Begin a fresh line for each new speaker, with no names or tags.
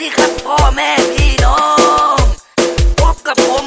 ดีครับพ่อแม่พี่น้อง พบกับผม